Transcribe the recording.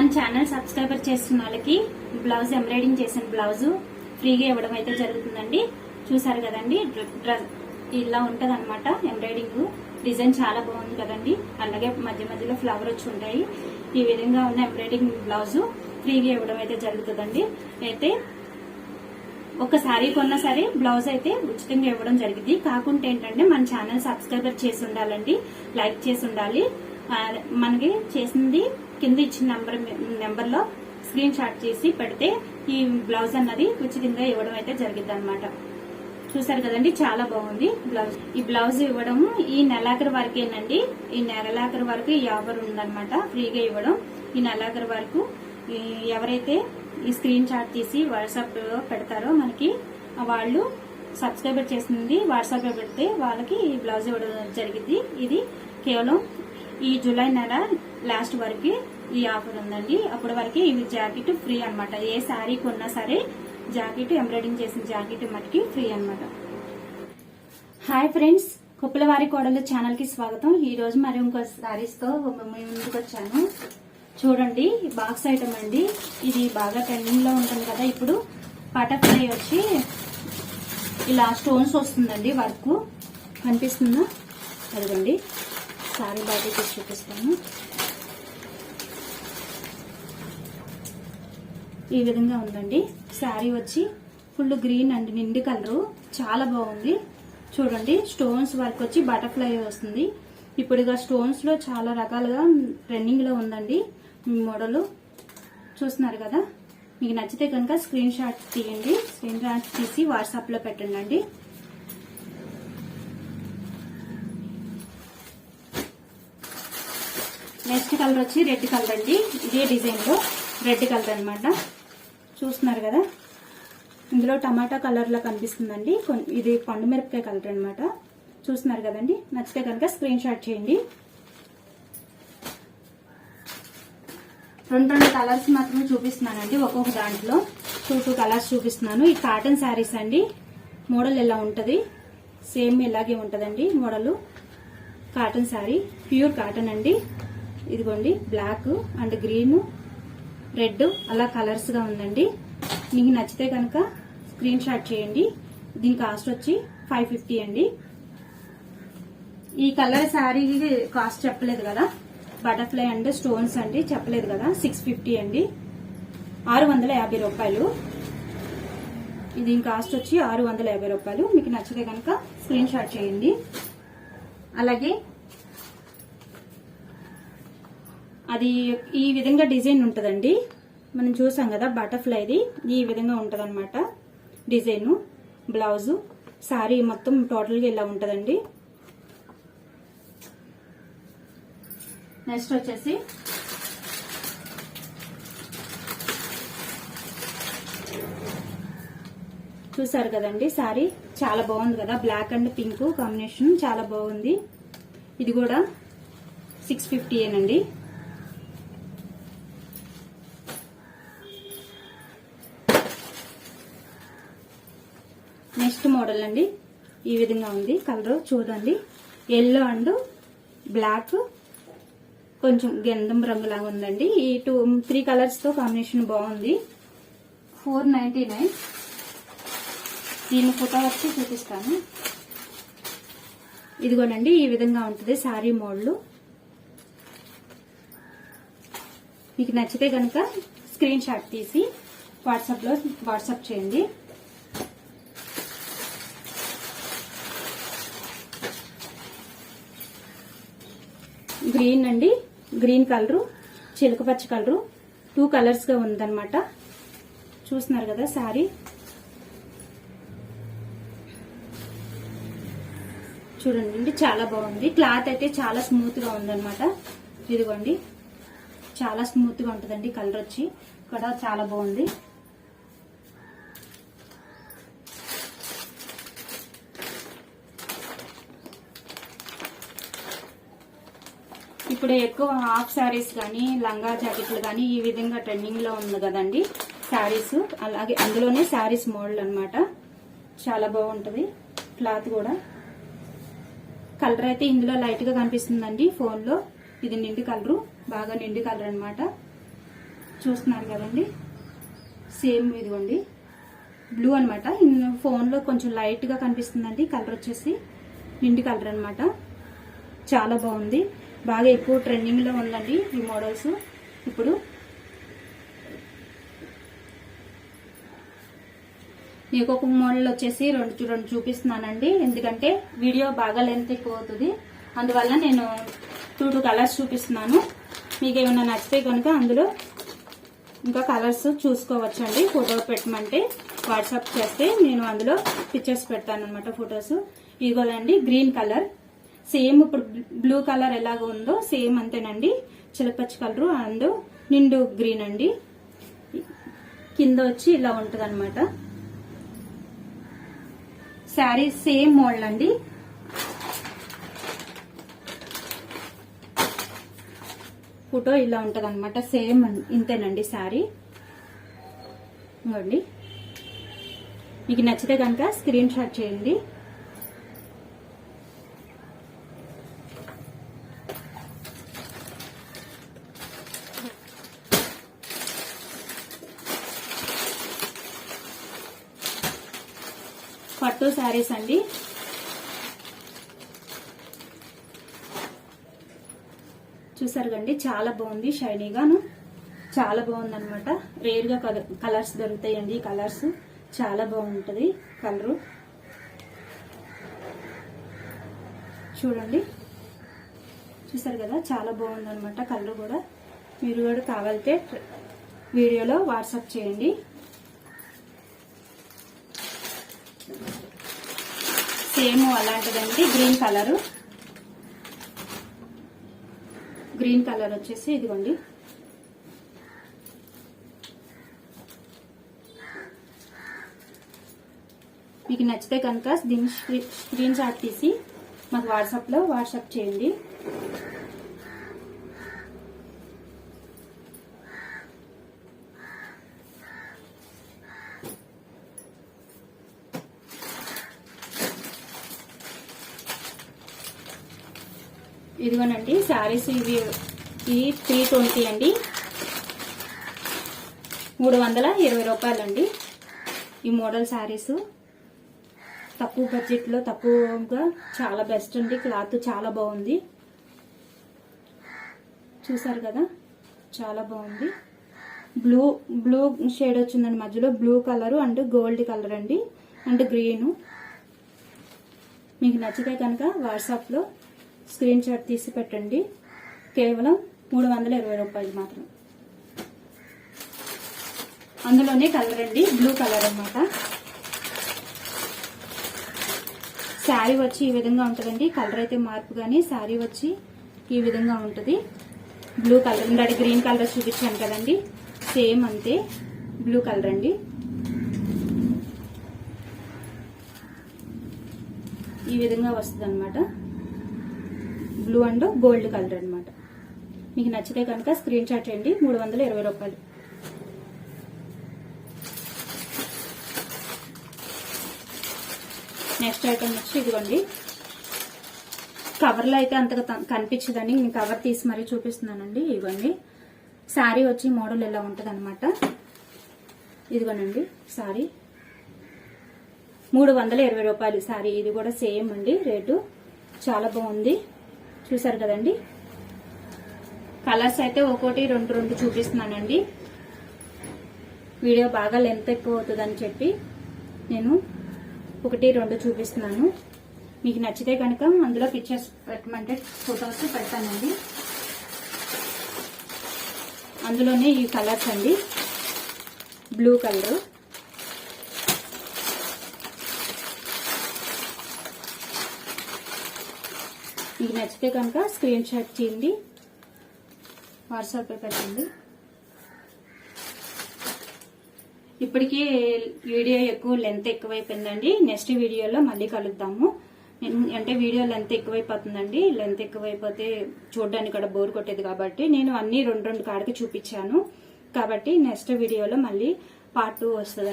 మన channel subscriber చేస్తున్న వాళ్ళకి బ్లౌజ్ ఎంబ్రాయిడింగ్ చేసిన బ్లౌజ్ ఫ్రీగా ఇవ్వడం అయితే జరుగుతుందండి. చూసారు కదండి? డ్ర- ఇలా ఉంటుంది అనమాట ఎంబ్రాయిడింగ్. డిజైన్ చాలా బాగుంది కదండి. అలాగే మధ్య మధ్యలో ఫ్లవర్ వచ్చి ఉంటాయి. ఈ విధంగా ఉన్న ఎంబ్రాయిడింగ్ బ్లౌజ్ ఫ్రీగా ఇవ్వడం అయితే జరుగుతుందండి. అయితే ఒక శారీ కొన్నా సరే బ్లౌజ్ అయితే ఉచితంగా ఇవ్వడం జరిగింది. కాకుండా ఏంటంటే మన ఛానల్ సబ్స్క్రైబర్ చేసి ఉండాలండి. లైక్ చేసి ఉండాలి. మనకి చేసింది కింద ఇచ్చిన నెంబర్ నెంబర్లో స్క్రీన్ షాట్ చేసి పెడితే ఈ బ్లౌజ్ అన్నది ఉచితంగా ఇవ్వడం అయితే జరిగింది అనమాట చూసారు కదండి చాలా బాగుంది బ్లౌజ్ ఈ బ్లౌజ్ ఇవ్వడం ఈ నెలాఖరు వరకేనండి. ఈ నెలాఖరు వరకు ఈ ఆఫర్ ఉందన్నమాట ఫ్రీగా ఇవ్వడం. ఈ నెలాఖరు వరకు ఈ ఎవరైతే ఈ స్క్రీన్ షాట్ తీసి వాట్సాప్లో పెడతారో మనకి వాళ్ళు సబ్స్క్రైబర్ చేసింది వాట్సాప్లో పెడితే వాళ్ళకి ఈ బ్లౌజ్ ఇవ్వడం జరిగింది ఇది కేవలం ఈ జూలై నెల లాస్ట్ వరకు ఈ ఆఫర్ ఉందండి. అప్పటి వరకు ఇవి జాకెట్ ఫ్రీ అనమాట ఏ శారీ కొన్నా సరే జాకెట్ ఎంబ్రాయిడింగ్ చేసిన జాకెట్ మటుకి ఫ్రీ అనమాట హాయ్ ఫ్రెండ్స్ కుప్పలవారి కోడలు ఛానల్కి స్వాగతం. ఈ రోజు మరి ఇంకో శారీస్తో ముందుకు వచ్చాను చూడండి బాక్స్ ఐటమ్ అండి. ఇది బాగా ట్రెండింగ్లో ఉంటుంది కదా. ఇప్పుడు బటర్ఫ్లై వచ్చి ఇలా స్టోన్స్ వస్తుందండి వర్క్. కనిపిస్తుందా? అదిగోండి. సారీ బయట తీసి చూపిస్తాను. ఈ విధంగా ఉందండి. శారీ వచ్చి ఫుల్ గ్రీన్ అండ్ నిండి కలరు. చాలా బాగుంది. చూడండి స్టోన్స్ వర్క్ వచ్చి బటర్ఫ్లై వస్తుంది. ఇప్పుడుగా స్టోన్స్లో చాలా రకాలుగా ట్రెండింగ్లో ఉందండి మోడల్. చూస్తున్నారు కదా? మీకు నచ్చితే కనుక స్క్రీన్ షాట్ తీయండి. స్క్రీన్ షాట్ తీసి వాట్సాప్లో పెట్టండి నెక్స్ట్ కలర్ వచ్చి రెడ్ కలర్ అండి. ఇదే డిజైన్లో రెడ్ కలర్ అనమాట చూస్తున్నారు కదా? ఇందులో టమాటా కలర్లో కనిపిస్తుందండి. కొన్- ఇది పండు మిరపకాయ కలర్ అనమాట చూస్తున్నారు కదండి? నచ్చితే కనుక స్క్రీన్ షాట్ చేయండి. రెండు రెండు కలర్స్ మాత్రమే చూపిస్తున్నానండి ఒక్కొక్క దాంట్లో. టూ టూ కలర్స్ చూపిస్తున్నాను. ఈ కాటన్ శారీస్ అండి. మోడల్ ఎలా ఉంటుంది? సేమ్ ఇలాగే ఉంటుందండి model. Cotton sari pure cotton అండి. ఇదిగోండి బ్లాక్ అండ్ గ్రీన్ రెడ్ అలా కలర్స్గా ఉందండి. మీకు నచ్చితే కనుక స్క్రీన్ షాట్ చేయండి. దీని కాస్ట్ వచ్చి ఫైవ్ ఫిఫ్టీ అండి. ఈ కలర్ శారీ కాస్ట్ చెప్పలేదు కదా? బటర్ఫ్లై అండ్ స్టోన్స్ అండి చెప్పలేదు కదా? సిక్స్ ఫిఫ్టీ అండి. ఆరు వందల యాభై రూపాయలు. దీని కాస్ట్ వచ్చి ఆరు వందల యాభై రూపాయలు. మీకు నచ్చితే కనుక స్క్రీన్ షాట్ చేయండి. అలాగే అది ఈ విధంగా డిజైన్ ఉంటుందండి. మనం చూసాం కదా బటర్ఫ్లైది. ఈ విధంగా ఉంటుందన్నమాట డిజైను. బ్లౌజు శారీ మొత్తం టోటల్గా ఇలా ఉంటుందండి. నెక్స్ట్ వచ్చేసి చూసారు కదండి శారీ చాలా బాగుంది కదా. బ్లాక్ అండ్ పింక్ కాంబినేషన్ చాలా బాగుంది. ఇది కూడా సిక్స్ ఫిఫ్టీ ఏనండి నెక్స్ట్ మోడల్ అండి. ఈ విధంగా ఉంది. కలర్ చూడండి. ఎల్లో అండ్ బ్లాక్ కొంచెం గంధం రంగులాగా ఉందండి. ఈ టూ త్రీ కలర్స్తో కాంబినేషన్ బాగుంది. ఫోర్ నైన్టీ నైన్ దీని ఫోటో వచ్చి చూపిస్తాను. ఇదిగోనండి ఈ విధంగా ఉంటుంది శారీ మోడల్ మీకు నచ్చితే కనుక స్క్రీన్ షాట్ తీసి వాట్సాప్లో వాట్సాప్ చేయండి. గ్రీన్ అండి. గ్రీన్ కలరు చిలక పచ్చ కలరు. టూ కలర్స్గా ఉందన్నమాట. చూస్తున్నారు కదా శారీ. చూడండి చాలా బాగుంది. క్లాత్ అయితే చాలా స్మూత్గా ఉందన్నమాట. ఇదిగోండి. చాలా స్మూత్గా ఉంటుందండి కలర్ వచ్చి. కూడా చాలా బాగుంది. ఇప్పుడు ఎక్కువ హాఫ్ శారీస్ కానీ లంగా జాకెట్లు కానీ ఈ విధంగా ట్రెండింగ్లో ఉంది కదండి శారీస్ అలాగే అందులోనే శారీస్ మోడల్ అనమాట చాలా బాగుంటుంది. క్లాత్ కూడా. కలర్ అయితే ఇందులో లైట్గా కనిపిస్తుందండి ఫోన్లో. ఇది నిండి కలరు బాగా నిండి కలర్ అనమాట చూస్తున్నారు కదండి? సేమ్ ఇదిగోండి. బ్లూ అనమాట ఫోన్లో కొంచెం లైట్గా కనిపిస్తుందండి. కలర్ వచ్చేసి నిండి కలర్ అనమాట చాలా బాగుంది. బాగా ఎక్కువ ట్రెండింగ్లో ఉందండి ఈ మోడల్స్ ఇప్పుడు మీకు ఒక మోడల్ వచ్చేసి రెండు చూ- రెండు చూపిస్తున్నానండి. ఎందుకంటే వీడియో బాగా లెంత్ ఎక్కువ అవుతుంది. అందువల్ల నేను టూ టూ కలర్స్ చూపిస్తున్నాను. మీకు ఏమైనా నచ్చితే కనుక అందులో ఇంకా కలర్స్ చూసుకోవచ్చండి. ఫోటో పెట్టమంటే వాట్సాప్ చేస్తే నేను అందులో పిక్చర్స్ పెడతాను అనమాట ఫొటోస్ ఇదిగోదండి గ్రీన్ కలర్ సేమ్ ఇప్పుడు బ్లూ కలర్ ఎలాగ ఉందో సేమ్ అంతేనండి. చిలపచ్చి కలరు అండ్ నిండు గ్రీన్ అండి. కింద వచ్చి ఇలా ఉంటది అనమాట శారీ సేమ్ మోడల్ అండి. ఫోటో ఇలా ఉంటది అనమాట సేమ్ ఇంతేనండి శారీ. ఇవ్వండి మీకు నచ్చితే కనుక స్క్రీన్ షాట్ చేయండి. శారీస్ అండి. చూసారు కండి చాలా బాగుంది షైనీగాను. చాలా బాగుందనమాట రేర్గా కలర్స్ దొరుకుతాయండి ఈ కలర్స్. చాలా బాగుంటది కలరు. చూడండి. చూసారు కదా చాలా బాగుందనమాట కలర్ కూడా. మీరు కూడా కావాలితే వీడియోలో వాట్సాప్ చేయండి. Same అలాంటిదండి. Green colour. Green colour వచ్చేసి ఇదిగోండి. మీకు నచ్చితే కనుక దీన్ని స్క్రీన్ షాట్ తీసి మాకు వాట్సాప్లో వాట్సాప్ చేయండి. ఇదిగోనండి శారీస్ ఇవి ఇవి త్రీ ట్వంటీ అండి. మూడు వందల ఇరవై రూపాయలండి. ఈ మోడల్ శారీస్ తక్కువ బడ్జెట్లో తక్కువగా చాలా బెస్ట్ అండి. క్లాత్ చాలా బాగుంది. చూసారు కదా చాలా బాగుంది. బ్లూ బ్లూ షేడ్ వచ్చిందండి మధ్యలో. Blue colour and gold colour అండి. అండ్ గ్రీను మీకు నచ్చితే కనుక వాట్సాప్లో స్క్రీన్ షాట్ తీసి పెట్టండి. కేవలం మూడు వందల ఇరవై రూపాయలు మాత్రం. అందులోనే కలర్ అండి బ్లూ కలర్ అనమాట శారీ వచ్చి ఈ విధంగా ఉంటుందండి. కలర్ అయితే మార్పు కానీ శారీ వచ్చి ఈ విధంగా ఉంటుంది. బ్లూ కలర్ ఇందాక గ్రీన్ కలర్ చూపించాను కదండి. సేమ్ అంతే బ్లూ కలర్ అండి. ఈ విధంగా వస్తుంది అనమాట బ్లూ అండ్ గోల్డ్ కలర్ అనమాట మీకు నచ్చితే కనుక స్క్రీన్ షాట్ చేయండి. మూడు వందల ఇరవై రూపాయలు. నెక్స్ట్ ఐటమ్ వచ్చి ఇదిగోండి. కవర్లో అయితే అంతగా త- కనిపించదని నేను కవర్ తీసి మరీ చూపిస్తున్నానండి. ఇదిగోండి. శారీ వచ్చి మోడల్ ఎలా ఉంటుంది అనమాట ఇదిగోనండి శారీ. మూడు వందల ఇరవై రూపాయలు శారీ. ఇది కూడా సేమ్ అండి. రేటు చాలా బాగుంది. చూసారు కదండి? కలర్స్ అయితే ఒక్కోటి రెండు రెండు చూపిస్తున్నానండి. వీడియో బాగా లెంత్ ఎక్కువ అవుతుందని చెప్పి నేను ఒకటి రెండు చూపిస్తున్నాను. మీకు నచ్చితే కనుక అందులో పిక్చర్స్ పెట్టమంటే ఫొటోస్ పెడతానండి. అందులోనే ఈ కలర్స్ అండి. బ్లూ కలర్ మీకు నచ్చితే కనుక స్క్రీన్ షాట్ చేయండి వాట్సాప్ పెట్టండి. ఇప్పటికీ వీడియో ఎక్కువ లెంత్ ఎక్కువైపోయిందండి. నెక్స్ట్ వీడియోలో మళ్ళీ కలుద్దాము. అంటే వీడియో లెంత్ ఎక్కువైపోతుందండి. లెంత్ ఎక్కువైపోతే చూడడానికి కూడా బోర్ కొట్టేది కాబట్టి నేను అన్ని రెండు రెండు కాడికి చూపించాను. కాబట్టి నెక్స్ట్ వీడియోలో మళ్ళీ పార్ట్ టూ వస్తుంది.